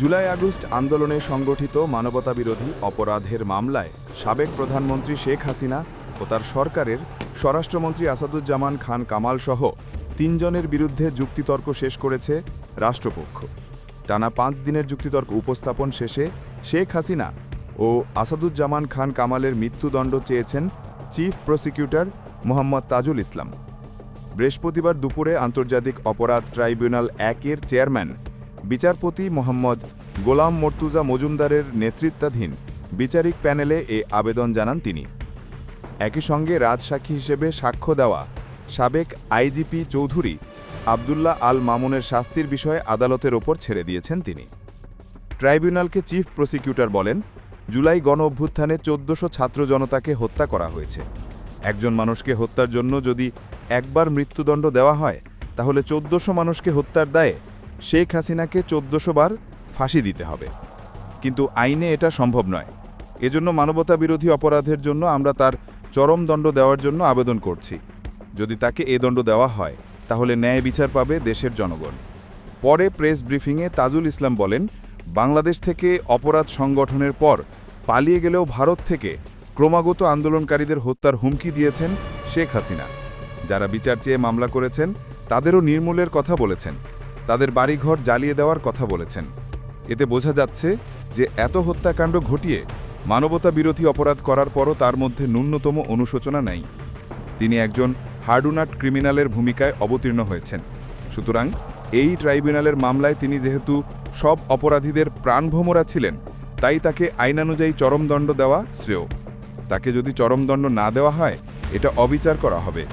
July August আন্দোলনে সংগঠিত মানবতাবিরোধী অপরাধের মামলায় সাবেক প্রধানমন্ত্রী শেখ হাসিনা ও তার সরকারের স্বরাষ্ট্রমন্ত্রী আসাদুজ্জামান খান কামাল সহ তিনজনের বিরুদ্ধে যুক্তিতর্ক শেষ করেছে রাষ্ট্রপক্ষ। টানা পাঁচ দিনের যুক্তিতর্ক উপস্থাপন শেষে শেখ হাসিনা ও আসাদুজ্জামান খান কামালের মৃত্যুদণ্ড চেয়েছেন চিফ প্রসিকিউটর মোহাম্মদ তাজুল ইসলাম। বৃহস্পতিবার দুপুরে আন্তর্জাতিক অপরাধ ট্রাইব্যুনাল একের চেয়ারম্যান বিচারপতি মোহাম্মদ গোলাম মর্তুজা মজুমদারের নেতৃত্বাধীন বিচারিক প্যানেলে এ আবেদন জানান তিনি। একই সঙ্গে রাজসাক্ষী হিসেবে সাক্ষ্য দেওয়া সাবেক আইজিপি চৌধুরী আবদুল্লাহ আল মামুনের শাস্তির বিষয়ে আদালতের ওপর ছেড়ে দিয়েছেন তিনি। ট্রাইব্যুনালকে চিফ প্রসিকিউটর বলেন, জুলাই গণ অভ্যুত্থানে চোদ্দশো ছাত্র জনতাকে হত্যা করা হয়েছে। একজন মানুষকে হত্যার জন্য যদি একবার মৃত্যুদণ্ড দেওয়া হয়, তাহলে চোদ্দশো মানুষকে হত্যার দায়ে শেখ হাসিনাকে চোদ্দশো বার ফাঁসি দিতে হবে। কিন্তু আইনে এটা সম্ভব নয়। এজন্য মানবতা বিরোধী অপরাধের জন্য আমরা তার চরম দণ্ড দেওয়ার জন্য আবেদন করছি। যদি তাকে এ দণ্ড দেওয়া হয়, তাহলে ন্যায় বিচার পাবে দেশের জনগণ। পরে প্রেস ব্রিফিংয়ে তাজুল ইসলাম বলেন, বাংলাদেশ থেকে অপরাধ সংগঠনের পর পালিয়ে গেলেও ভারত থেকে ক্রমাগত আন্দোলনকারীদের হত্যার হুমকি দিয়েছেন শেখ হাসিনা। যারা বিচার চেয়ে মামলা করেছেন, তাদেরও নির্মূলের কথা বলেছেন। তাদের বাড়িঘর জ্বালিয়ে দেওয়ার কথা বলেছেন। এতে বোঝা যাচ্ছে যে এত হত্যাকাণ্ড ঘটিয়ে মানবতা বিরোধী অপরাধ করার পরও তার মধ্যে ন্যূনতম অনুশোচনা নেই। তিনি একজন হার্ডুনাট ক্রিমিনালের ভূমিকায় অবতীর্ণ হয়েছেন। সুতরাং এই ট্রাইব্যুনালের মামলায় তিনি যেহেতু সব অপরাধীদের প্রাণভোমরা ছিলেন, তাই তাকে আইনানুযায়ী চরমদণ্ড দেওয়া শ্রেয়। তাকে যদি চরমদণ্ড না দেওয়া হয়, এটা অবিচার করা হবে।